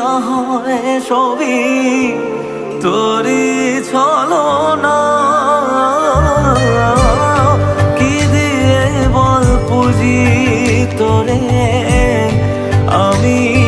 হয় সবই তোরি ছলো না। কি দিয়ে বল পুজি তোরে? আমি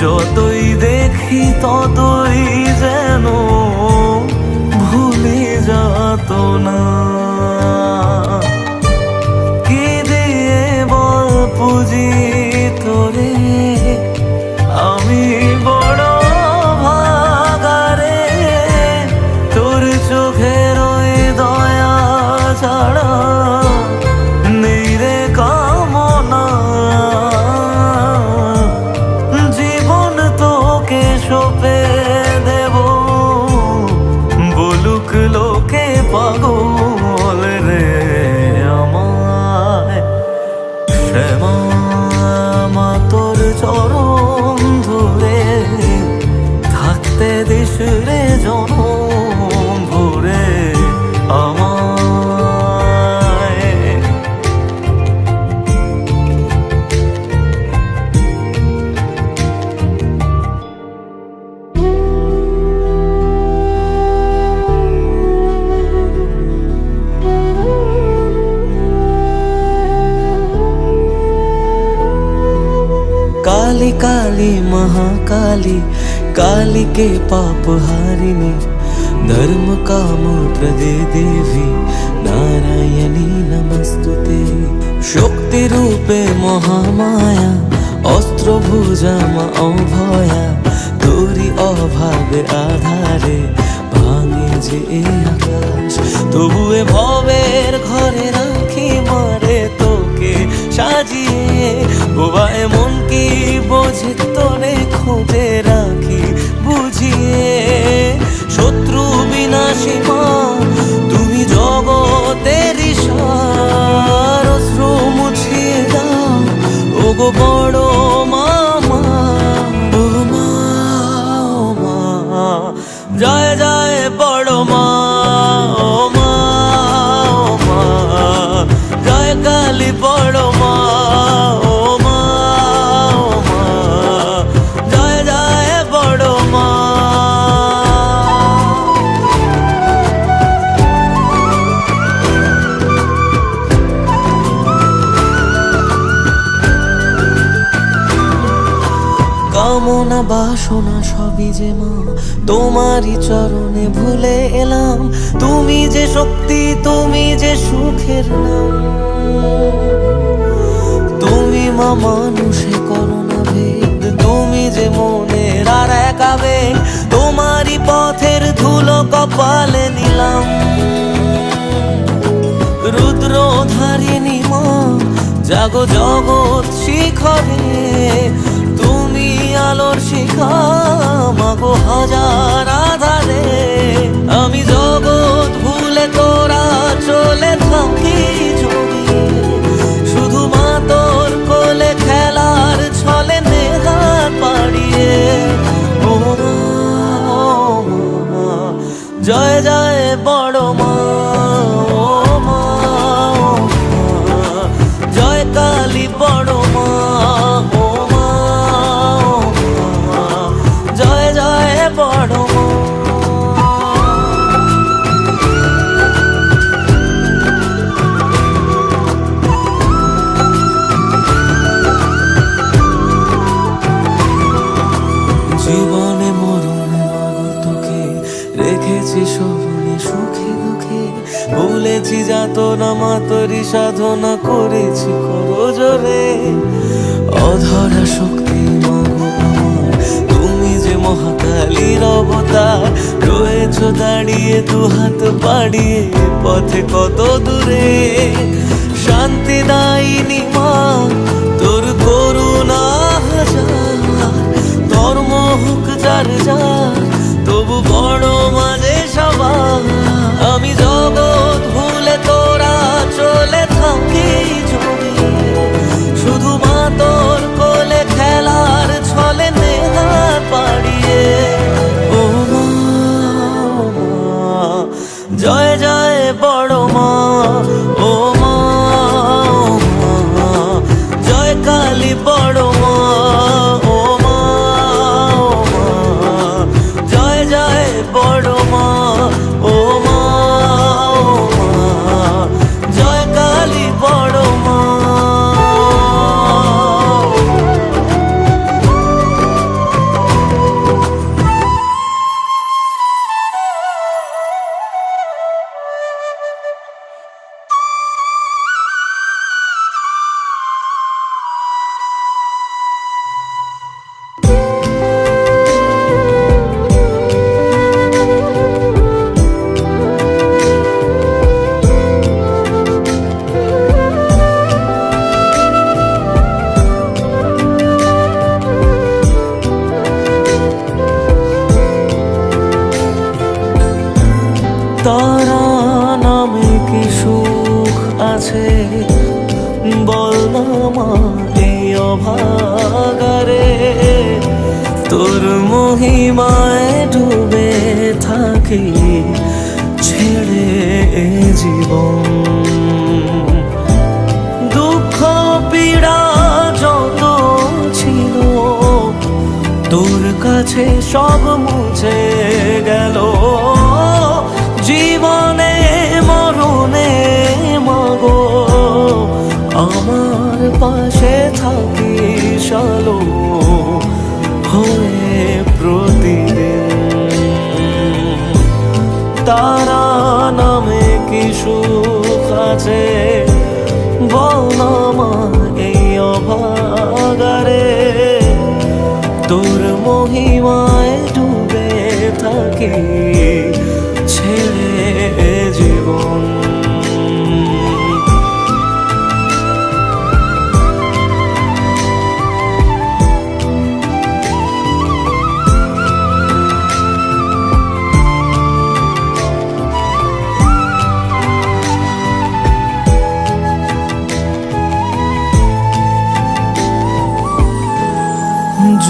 যতই দেখি ততই যেন ভুলে যাত না। महाकाली काली के पाप हारिणी धर्म काम प्रदे देवी नारायणी नमस्तुते শক্তি রূপে মহামায়া অস্ত্র ভুজা মা অভয়া তোরি অভাবে আধারে ভাঙে যে এ আকাশ তবুয়ে ভবের ঘরে রাখি মারে তোকে সাজিয়ে তুমি যে শক্তি, তুমি যে সুখের নাম। তুমি মা মানুষে করোনা ভেদ তুমি যে মনের আর এক আবেগ তোমারই পথের ধুলো কপালে নিলাম। রুদ্র ধারিণী মা, জাগো জগৎ শিখরে তুমি আলোর শিখা মাগো হাজার আধারে। আমি জগৎ ভুলে তোরা চলে থাকি শুধু কোলে খেলার ছলে পাড়িয়ে। ও জয় বড় মা। জয় কালী বড় যাত না মাতরি সাধনা করেছি করো জোরে অধরা শক্তি তুমি যে মহাকালীর অবতার, রয়েছ দাঁড়িয়ে দু হাত বাড়িয়ে পথে কত দূরে। শান্তি দায়নি মা, তোর করুণা হাজার, ধর্ম হোক যার যার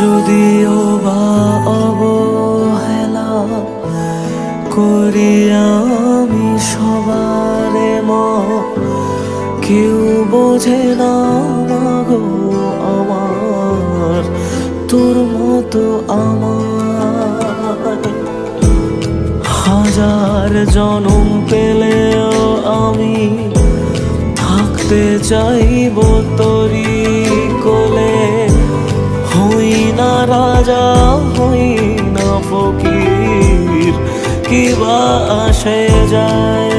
যদিও বা অবহেলা করি আমি সবার কেউ বোঝে না গো আমার, তোর মতো আমার। হাজার জনম পেলেও আমি থাকতে চাইব তোরি কোলে হই না রাজা হই না ফকির কিবা আসে যায়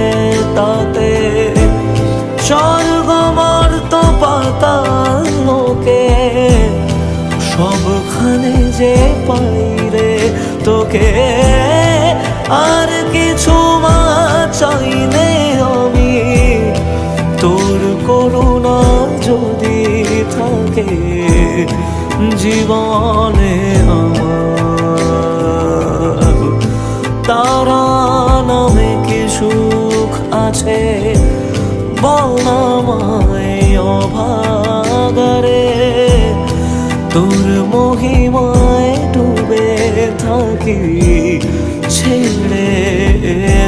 তাতে? স্বর্গমর তো পাতাল লোকে, সবখানে যে পাই রে তোকে। আর কিছু মা চাইনে আমি, তোর করুণা যদি থাকে জীবনে আমার। তারা নামে কি সুখ আছে? বল না অভাগারে। তোর মহিমায় ডুবে থাকি ছেড়ে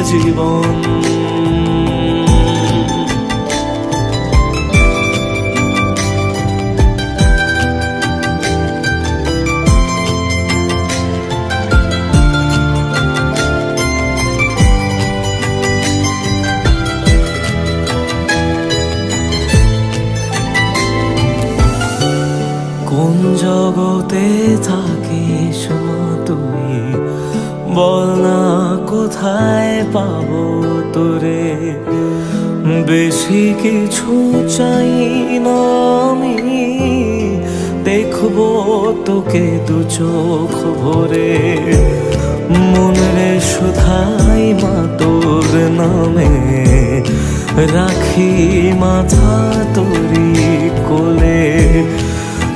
জীবন। কোথায় পাবো তোরে? বেশি কিছু চাই না আমি। দেখব তোকে দু চোখ ভরে। মনে শুধাই মা তোর নামে। রাখি মাথা তোরি কোলে।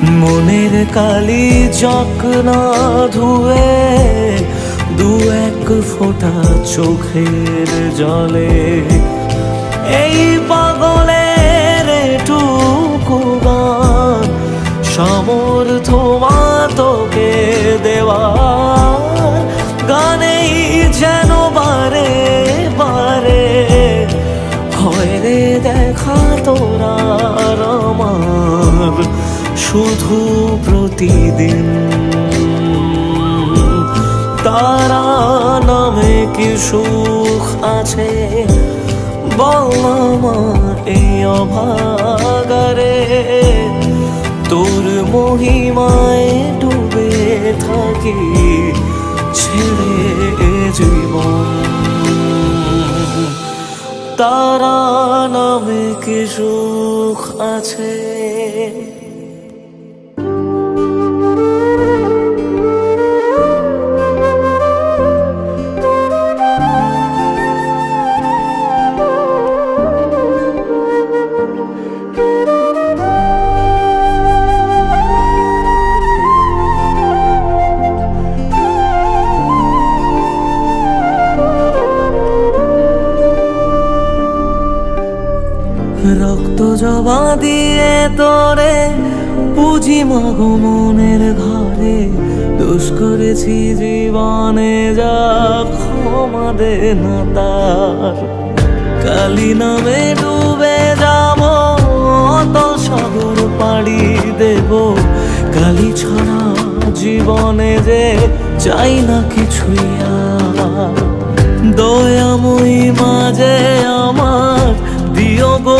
মনের কালি যকনা ধুয়ে দু এক ফোঁটা চোখের জলে। এই পাগলের টুকু গান তোকে দেওয়া গানেই যেন বারে বারে। হয় দেখা তোরা আমার শুধু প্রতিদিন সুখ আছে, বল এই অভাগারে। তোর মহিমায় ডুবে থাকি, ছেড়ে জীবন। তারা নামে কি সুখ আছে? পুঁজি মাগো ঘরে দোষ করেছি জীবনে, যা ক্ষমা দে না তার। কালি নামে ডুবে যাব, অতল সাগর পাড়ি দেব। কালি ছড়া জীবনে যে চাই না কিছুই দয়াময়ী মাঝে আমার দিও গো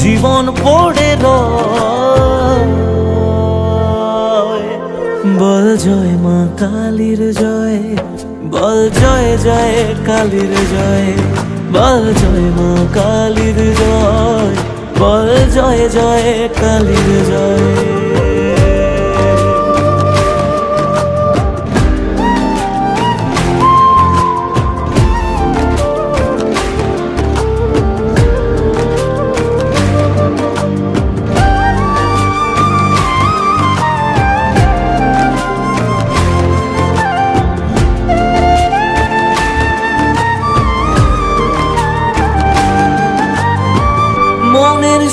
জীবন পড়ে বল জয় মা কালীর জয়, বল জয় জয় কালীর জয়, বল জয় মা কালীর জয়, বল জয় জয় কালীর জয়।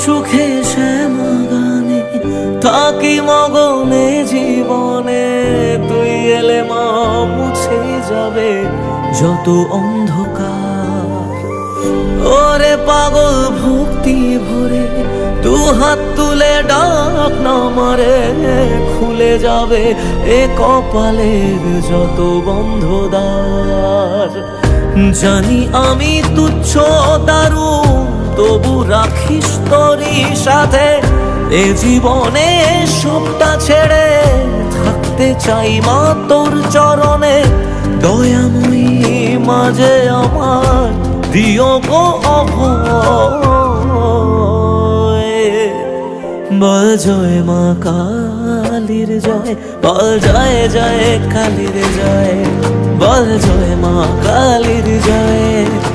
সুখে শ্যামা গানে থাকি মগনে জীবনে। তুই এলে মা মুছে যাবে যত অন্ধকার। ওরে পাগল ভক্তি ভরে দু হাত তুলে ডাক নামারে খুলে যাবে এ কপালের যত বন্ধ দ্বার জানি আমি তুচ্ছ দারুণ তবু রাখিস তোরই সাথে। এ জীবনে সবটা ছেড়ে থাকতে চাই মা তোর চরণে। দয়াময়ী মাঝে আমার দিও গো বল জয় মা কালীর জয়, বল জয় জয় কালীর জয়। বল জয় মা কালীর জয়।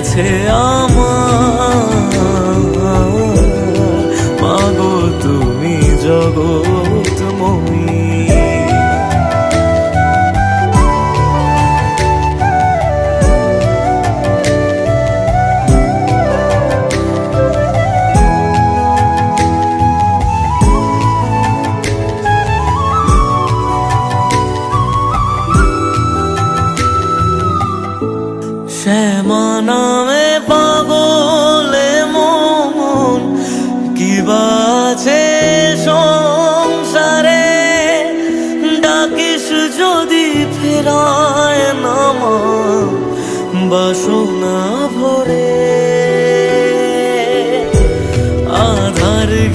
আছে আমার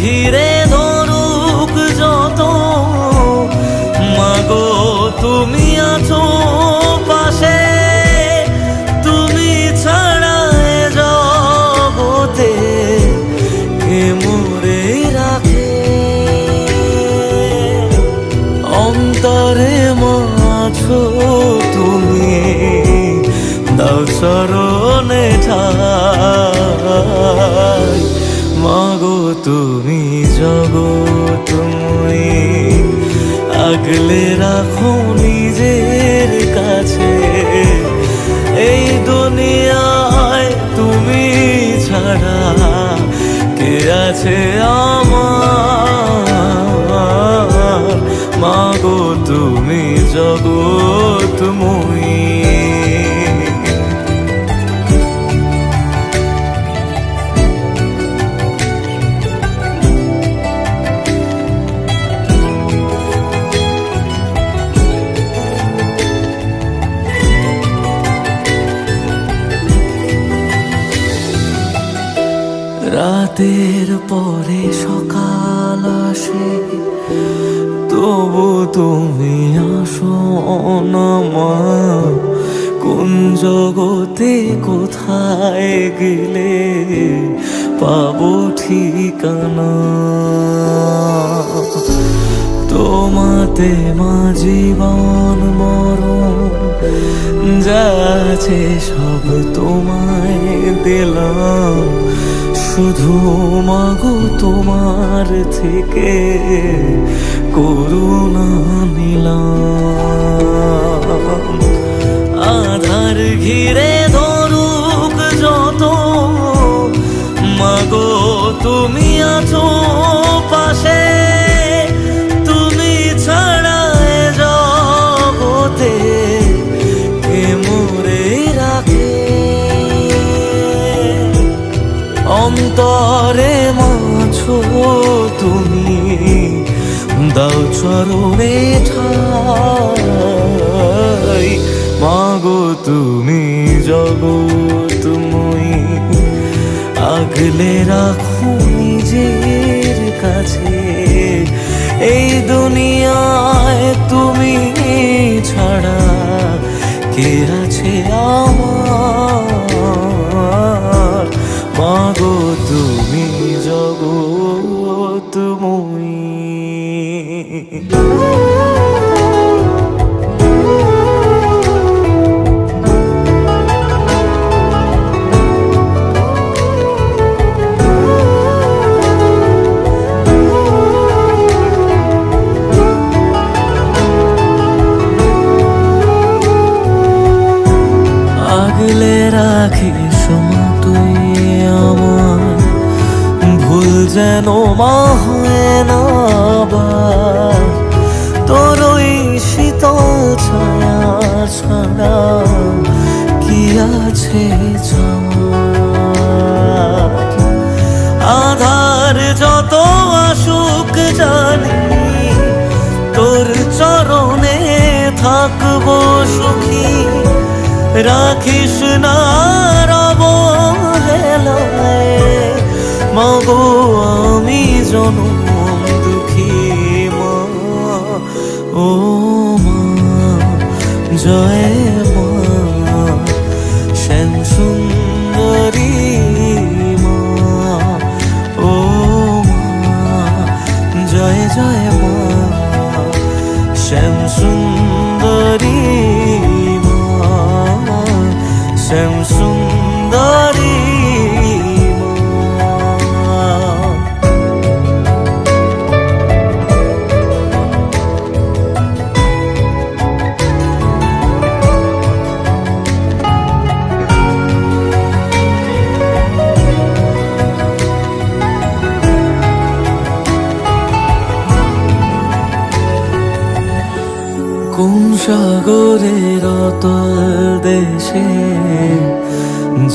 আধার তুমি জগৎময়ী আগলে রাখো নিজের কাছে। এই দুনিয়ায় তুমি ছাড়া কে আছে আমার? মাগো, তুমি জগৎময়ী রাতের পেলাম শুধু মাগো তোমার থেকে করুণা নিলাম। আধার ঘিরে ধরুক যত, মাগো তুমি আছো পাশে। দাও চরণে ঠাই। মাগো তুমি জগৎময়ী আগলে রাখো নিজের কাছে। এই দুনিয়ায় তুমি ছাড়া কে আগলে রাখি সময় তুই আমার যেন মা হয় না আবার। ছায়া ছাড়া কি আছে? আধার যত আসুক জানি, তোর চরণে থাকব সুখী রাখিস না মাগো আমি জনম দুঃখী মা ও সাগরের অতল দেশে,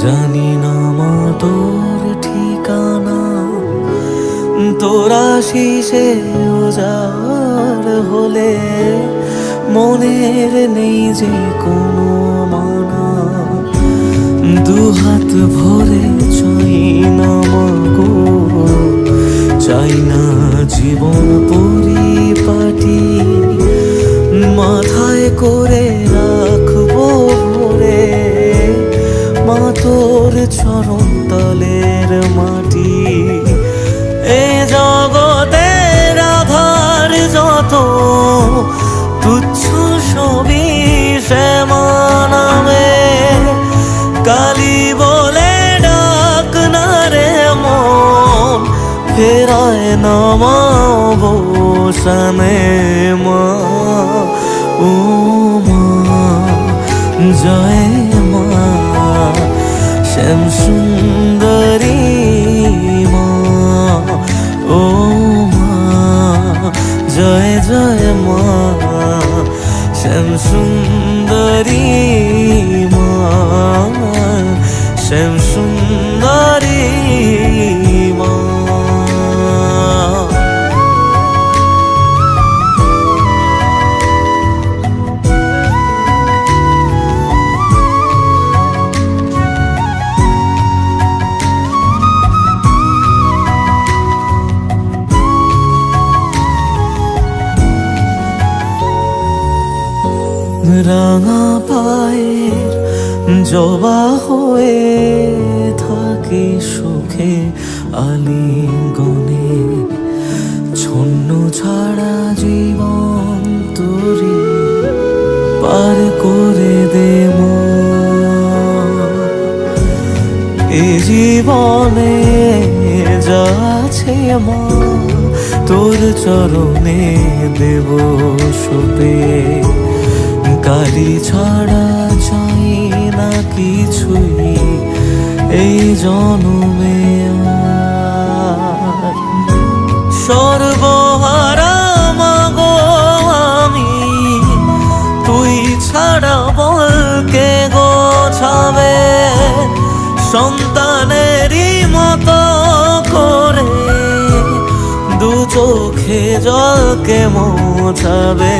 জানি না মা তোর ঠিকানা। তোরা শীষে উজাড় হলে মনের নেই যে কোনো মানা। দুহাত ভরে চাই না মাগো, চাই না জীবন পরিপাটি। মাথায় করে রাখব ভরে। মা তোর চরণ তলের মাটি। এ জগতের আধার যত তুচ্ছ সবই শ্যামা নামে কালী বলে ডাক না রে মন, ফেরায় নামাব সানে জবা হয়ে থাকে সুখে আলিঙ্গনে ছন্ন ছাড়া জীবন তোরি পার করে দে। এ জীবনে যা আছে মা তোর চরণে দেব সপে কালি ছাড়া ছাড়া কিছুই এই জনমে সর্বহারা গো আমি, তুই ছাড়া বলকে গোছাবে সন্তানেরই মতো করে দু চোখে জলকে মোছাবে?